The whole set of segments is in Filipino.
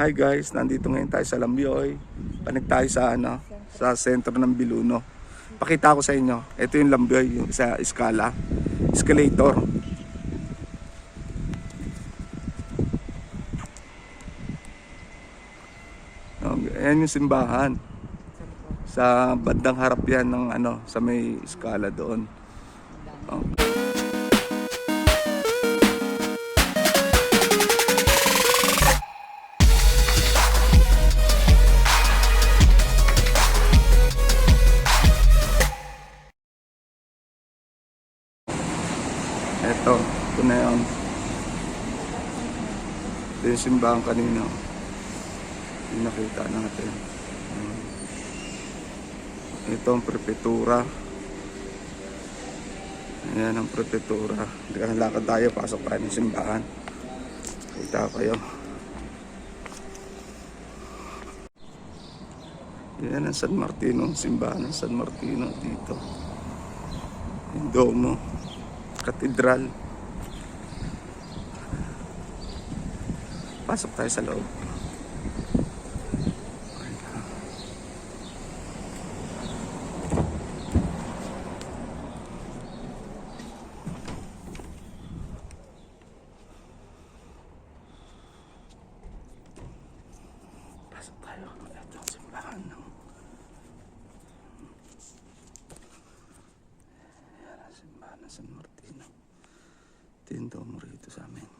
Hi guys, nandito ngayon tayo sa Lambioy. Panig tayo sa ano, sa sentro ng Biluno. Pakita ko sa inyo. Ito yung Lambioy, yung sa Escala. Escalator. Ayan yung simbahan. Sa bandang harap yan ng ano, sa may Escala doon. Oh. Yung simbahan kanina. Yung nakita natin. Ayan. Ito ang prepetura. Ayan ang prepetura. Lakad tayo, pasok tayo ng simbahan. Kita kayo. Yan ang San Martino, simbahan ng San Martino dito. Yung Domo, katedral. Pasok tayo sa loob. Pasok tayo. Ito ang simbahan ng Yan ang simbahan ng San Martino. Yung domo rito sa amin.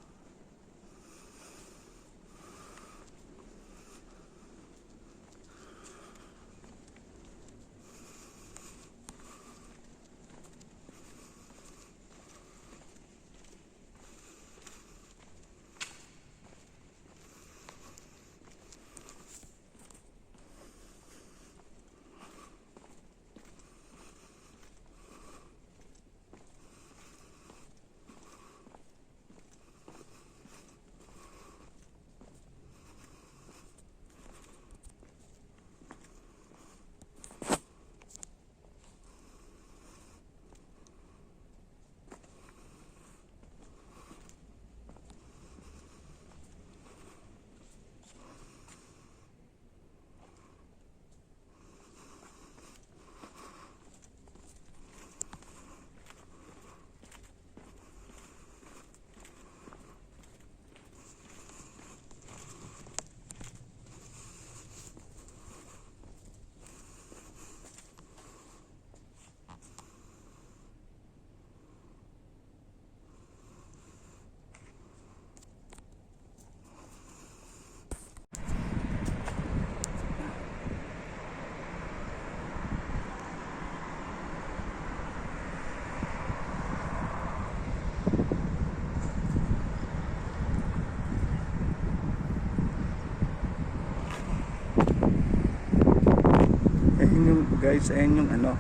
Guys, ayun yung ano,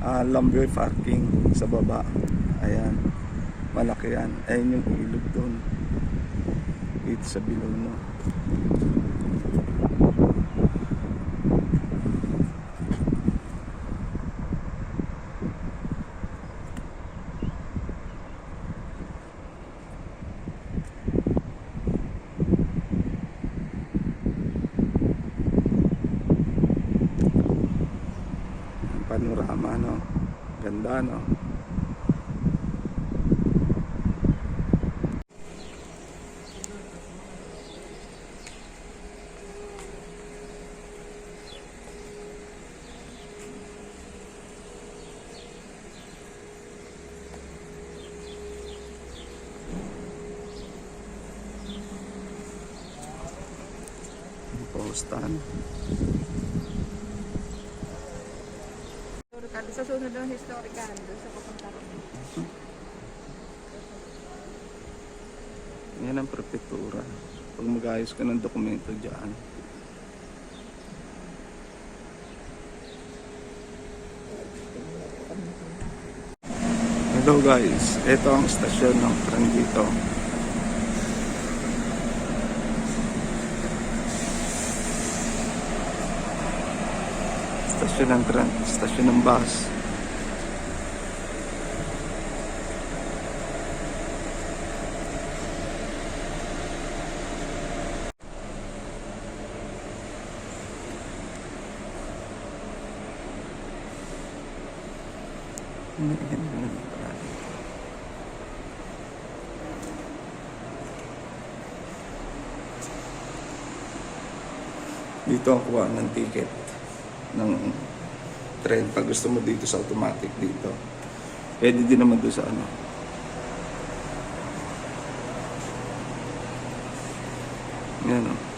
uh, Lambioy parking sa baba. Ayan, malaki yan. Ayun yung ilog doon. Dito sa Bilono. Ang panorama, no? Ganda, no? Ang Historical. Sa sunod ng historical, doon sa pupunta ko. Yan ang prefektura. Pag mag-ayos ka ng dokumento dyan. Hello guys, ito ang stasyon ng tren dito. stasyon ng tren, stasyon ng bus. Dito ang kuha ng ticket ng train. Pag gusto mo dito sa automatic dito. Pwede din naman doon sa ano. Yan o.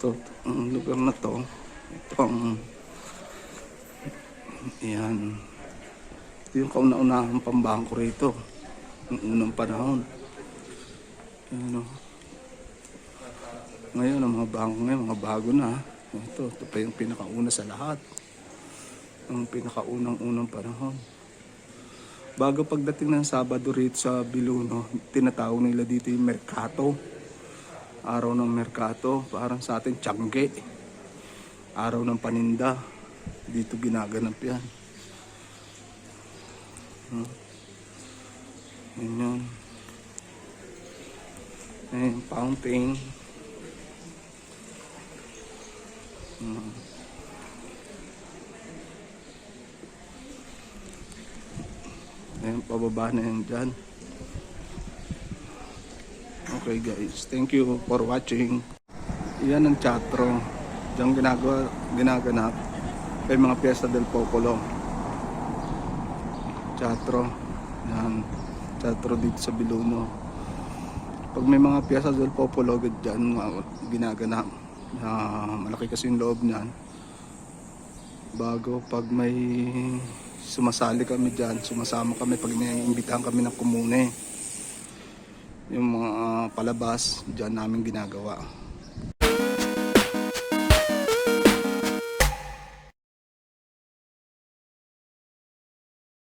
Ito, ang lugar na to, ito ang, yan, ito yung kauna-unahang pambangko rito, ng unang panahon. Yan o. Ngayon, ang mga bangko ngayon, mga bago na. Ito, ito pa yung pinakauna sa lahat. Ang pinakaunang-unang panahon. Bago pagdating ng Sabado rito sa Biluno, tinatawag nila dito yung Mercato araw ng merkato, parang sa atin tiyangge. Araw ng paninda. Dito ginaganap yan. Hmm. Yan yun. Ayan, fountain. Hmm. Ayan, pababa na yan dyan. Okay guys, thank you for watching. Yan ang chatro. Diyan ginagawa, ginaganap kay mga Fiesta del Popolo. Chatro. Yan. Chatro dito sa Biluno. Pag may mga Fiesta del Popolo dyan ginaganap. na malaki kasi yung loob niyan. Bago pag may sumasali kami dyan, sumasama kami pag naiimbitahan kami ng komune yung mga ah, palabas dyan namin ginagawa